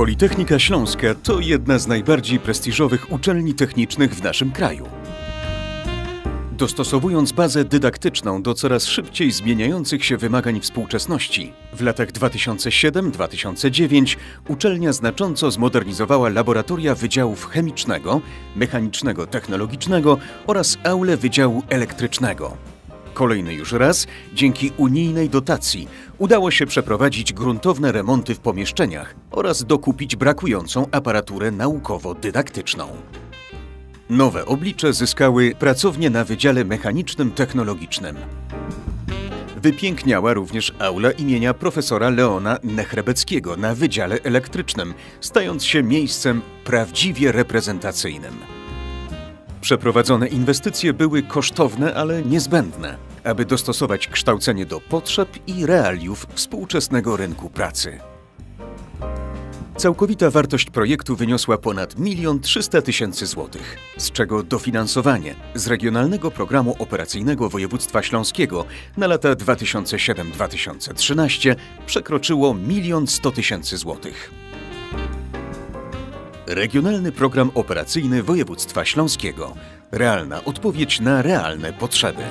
Politechnika Śląska to jedna z najbardziej prestiżowych uczelni technicznych w naszym kraju. Dostosowując bazę dydaktyczną do coraz szybciej zmieniających się wymagań współczesności, w latach 2007-2009 uczelnia znacząco zmodernizowała laboratoria Wydziałów Chemicznego, Mechanicznego Technologicznego oraz aule Wydziału Elektrycznego. Kolejny już raz, dzięki unijnej dotacji, udało się przeprowadzić gruntowne remonty w pomieszczeniach oraz dokupić brakującą aparaturę naukowo-dydaktyczną. Nowe oblicze zyskały pracownie na Wydziale Mechanicznym Technologicznym. Wypiękniała również aula imienia profesora Leona Nechrebeckiego na Wydziale Elektrycznym, stając się miejscem prawdziwie reprezentacyjnym. Przeprowadzone inwestycje były kosztowne, ale niezbędne, aby dostosować kształcenie do potrzeb i realiów współczesnego rynku pracy. Całkowita wartość projektu wyniosła ponad 1 300 tysięcy złotych, z czego dofinansowanie z Regionalnego Programu Operacyjnego Województwa Śląskiego na lata 2007-2013 przekroczyło 1 100 tysięcy złotych. Regionalny Program Operacyjny Województwa Śląskiego. Realna odpowiedź na realne potrzeby.